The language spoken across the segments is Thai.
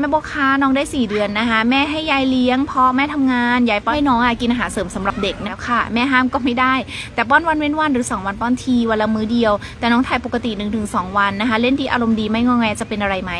แม่บอกค่ะน้องได้ 4 เดือนนะคะ แม่ให้ยายเลี้ยงพอแม่ทำงานยายป้อนให้น้องอะกินอาหารเสริมสำหรับเด็กแล้วค่ะ แม่ห้ามก็ไม่ได้ แต่ป้อนวันเว้นวันหรือ 2 วันป้อนทีวันละมื้อเดียว แต่น้องถ่ายปกติ 1-2 วันนะคะ เล่นดีอารมณ์ดีไม่งอแงจะเป็นอะไรไหม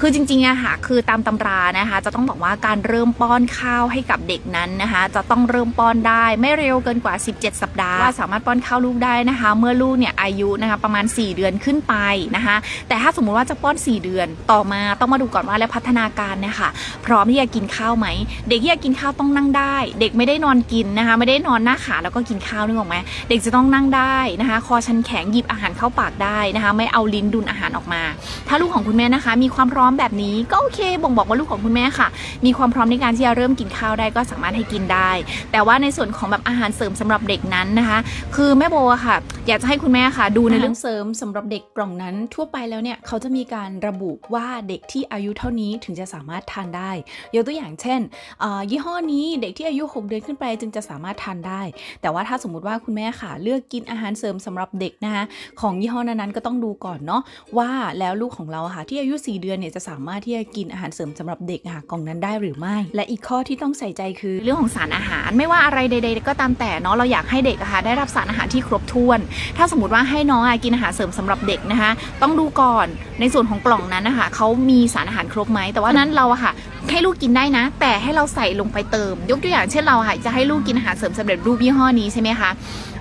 คือจริงๆอะค่ะคือตามตำรานะคะ จะต้องบอกว่าการเริ่มป้อนข้าวให้กับเด็กนั้นนะคะ จะต้องเริ่มป้อนได้ไม่เร็วเกินกว่า 17 สัปดาห์ว่าสามารถป้อนข้าวลูกได้นะคะ เมื่อลูกเนี่ยอายุนะคะประมาณ 4 เดือนขึ้นไปนะคะ แต่ถ้าสมมุติว่าจะป้อน 4 เดือนต่อมาต้องมาดูก่อนว่าแล้วพัฒนาการนี่ยค่ะพร้อมที่จะกินข้าวไหม เด็กที่จะกินข้าวต้องนั่งได้ เด็กไม่ได้นอนกินนะคะ ไม่ได้นอนหน้าขาแล้วก็กินข้าวนึกออกไหมเด็กจะต้องนั่งได้นะคะ คอชันแข็งหยิบอาหารเข้าปากได้นะคะ ไม่เอาลิ้นดุนอาหารออกมา ถ้าลูกของคุณแม่นะคะ มีความพร้อมแบบนี้ก็โอเค บ่งบอกว่าลูกของคุณแม่ค่ะ มีความพร้อมในการที่จะเริ่มกินข้าวได้ก็สามารถให้กินได้ แต่ว่าในส่วนของแบบอาหารเสริมสำหรับเด็กนั้นนะคะ คือแม่โบค่ะอยากจะให้คุณแม่ค่ะ ดูในอาเรื่หาองรเสริมสำหรับเด็กกล่องนั้นทั่วไปแล้วเนี่ยเขาจะมีการระบุว่าเด็กที่อายุเท่านี้ถึงจะสามารถทานได้ยกตัวอย่างเช่นเอ่อยี่ห้อนี้เด็กที่อายุ 6 เดือนขึ้นไปจึงจะสามารถทานได้ แต่ว่าถ้าสมมุติว่าคุณแม่ค่ะ เลือกกินอาหารเสริมสำหรับเด็กนะคะของยี่ห้อนั้นๆก็ต้องดูก่อนเนาะว่าแล้วลูกของเราอะค่ะที่อายุ 4 เดือนเนี่ยจะสามารถที่จะกินอาหารเสริมสำหรับเด็กอะค่ะกล่องนั้นได้หรือไม่ และอีกข้อที่ต้องใส่ใจคือเรื่องของสารอาหารไม่ว่าอะไรใด ๆ ก็ตามแต่เนาะเราอยากให้เด็กอะค่ะได้รับสารอาหารที่ครบถ้วนถ้าสมมติว่าให้น้องกินอาหารเสริมสำหรับเด็กนะคะ ต้องดูก่อนในส่วนของกล่องนั้นนะคะเขามีสารอาหารครบไหมแต่ว่านั้นเราอะค่ะให้ลูกกินได้นะ แต่ให้เราใส่ลงไปเติม ยกตัวอย่างเช่นเราอะค่ะจะให้ลูกกินอาหารเสริมสำเร็จรูปยี่ห้อนี้ใช่ไหมคะ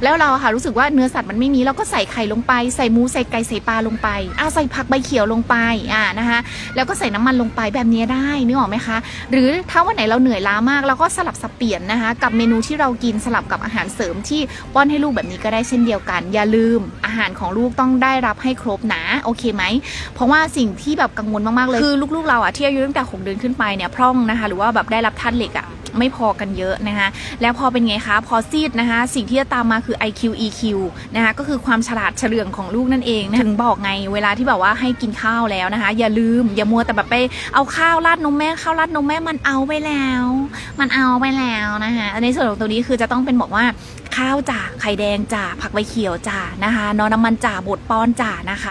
แล้วเราค่ะรู้สึกว่าเนื้อสัตว์มันไม่มีเราก็ใส่ไข่ลงไป ใส่หมูใส่ไก่ใส่ปลาลงไปอ่าใส่ผักใบเขียวลงไปอ่านะคะแล้วก็ใส่น้ำมันลงไปแบบนี้ได้นึกออกไหมคะ หรือถ้าวันไหนเราเหนื่อยล้ามากเราก็สลับสับเปลี่ยนนะคะ กับเมนูที่เรากินสลับกับอาหารเสริมที่ป้อนให้ลูกแบบนี้ก็ได้เช่นเดียวกัน อย่าลืมอาหารของลูกต้องได้รับให้ครบนะโอเคไหมเพราะว่าสิ่งที่แบบกังวลมากๆเลยคือลูกๆเราอะที่อายุตั้งแต่6เดือนขึ้นไปเนี่ยพร่องนะคะ หรือว่าแบบได้รับธาตุเหล็กอะ ไม่พอกันเยอะนะคะแล้วพอเป็นไงคะพอซีดนะคะสิ่งที่จะตามมาคือ IQ EQ นะคะก็คือความฉลาดเฉลืองของลูกนั่นเองนะถึงบอกไงเวลาที่แบบว่าให้กินข้าวแล้วนะคะ อย่าลืมอย่ามัวแต่แบบไปเอาข้าวราดนมแม่ข้าวราดนมแม่มันเอาไปแล้ว มันเอาไปแล้วนะคะในส่วนของตัวนี้คือจะต้องเป็นบอกว่าข้าวจ่าไข่แดงจ่าผักใบเขียวจ่านะคะนอน้ำมันจ่าบดป้อนจ่านะคะ